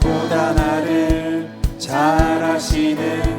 보다 나를 잘 아시는